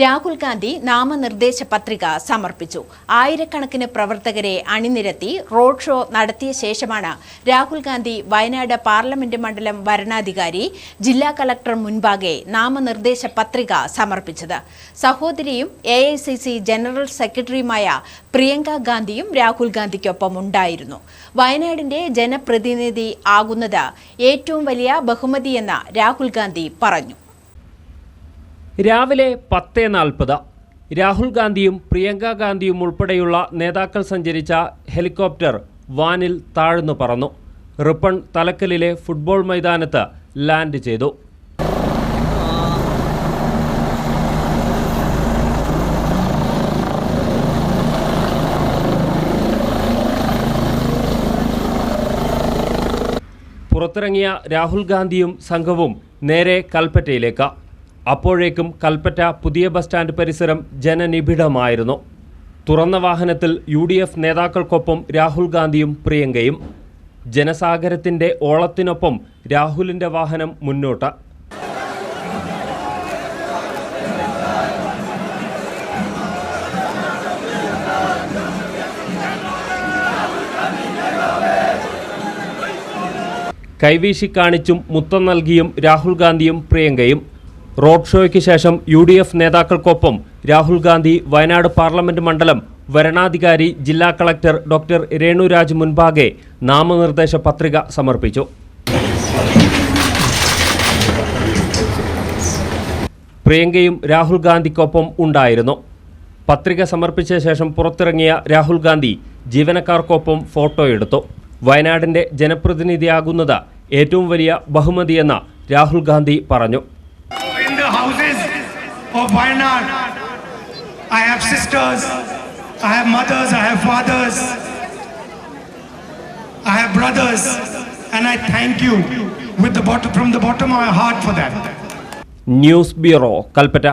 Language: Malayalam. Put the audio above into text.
രാഹുൽ ഗാന്ധി നാമനിർദ്ദേശ പത്രിക സമർപ്പിച്ചു. ആയിരക്കണക്കിന് പ്രവർത്തകരെ അണിനിരത്തി റോഡ് ഷോ നടത്തിയ ശേഷമാണ് രാഹുൽ ഗാന്ധി വയനാട് പാർലമെന്റ് മണ്ഡലം വരണാധികാരി ജില്ലാ കളക്ടർ മുൻപാകെ നാമനിർദ്ദേശ പത്രിക സമർപ്പിച്ചത്. സഹോദരിയും എ ജനറൽ സെക്രട്ടറിയുമായ പ്രിയങ്ക ഗാന്ധിയും രാഹുൽ ഗാന്ധിക്കൊപ്പം ഉണ്ടായിരുന്നു. വയനാടിന്റെ ജനപ്രതിനിധി ആകുന്നത് ഏറ്റവും വലിയ ബഹുമതിയെന്ന് രാഹുൽ ഗാന്ധി പറഞ്ഞു. രാവിലെ പത്ത് നാൽപ്പത്. രാഹുൽ ഗാന്ധിയും പ്രിയങ്ക ഗാന്ധിയും ഉൾപ്പെടെയുള്ള നേതാക്കൾ സഞ്ചരിച്ച ഹെലികോപ്റ്റർ വാനിൽ താഴ്ന്നു പറന്നു. റിപ്പൺ തലക്കലിലെ ഫുട്ബോൾ മൈതാനത്ത് ലാൻഡ് ചെയ്തു. പുറത്തിറങ്ങിയ രാഹുൽ ഗാന്ധിയും സംഘവും നേരെ കൽപ്പറ്റയിലേക്ക്. അപ്പോഴേക്കും കൽപ്പറ്റ പുതിയ ബസ് സ്റ്റാൻഡ് പരിസരം ജനനിബിഡമായിരുന്നു. തുറന്ന വാഹനത്തിൽ യു ഡി എഫ് നേതാക്കൾക്കൊപ്പം രാഹുൽ ഗാന്ധിയും പ്രിയങ്കയും. ജനസാഗരത്തിന്റെ ഓളത്തിനൊപ്പം രാഹുലിന്റെ വാഹനം മുന്നോട്ട്. കൈവീശി കാണിച്ചും മുത്തം നൽകിയും രാഹുൽ ഗാന്ധിയും പ്രിയങ്കയും. റോഡ് ഷോയ്ക്ക് ശേഷം യു ഡി എഫ് നേതാക്കൾക്കൊപ്പം രാഹുൽ ഗാന്ധി വയനാട് പാർലമെന്റ് മണ്ഡലം വരണാധികാരി ജില്ലാ കളക്ടർ ഡോക്ടർ രേണുരാജ് മുൻപാകെ നാമനിർദ്ദേശ പത്രിക സമർപ്പിച്ചു. പ്രിയങ്കയും രാഹുൽ ഗാന്ധിക്കൊപ്പം ഉണ്ടായിരുന്നു. പത്രിക സമർപ്പിച്ച ശേഷം പുറത്തിറങ്ങിയ രാഹുൽ ഗാന്ധി ജീവനക്കാർക്കൊപ്പം ഫോട്ടോ എടുത്തു. വയനാടിന്റെ ജനപ്രതിനിധിയാകുന്നത് ഏറ്റവും വലിയ ബഹുമതിയെന്ന് രാഹുൽ ഗാന്ധി പറഞ്ഞു. houses of Wayanad, I have sisters, I have mothers, I have fathers, I have brothers, and I thank you with the bottom, from the bottom of my heart for that. News bureau Kalpetta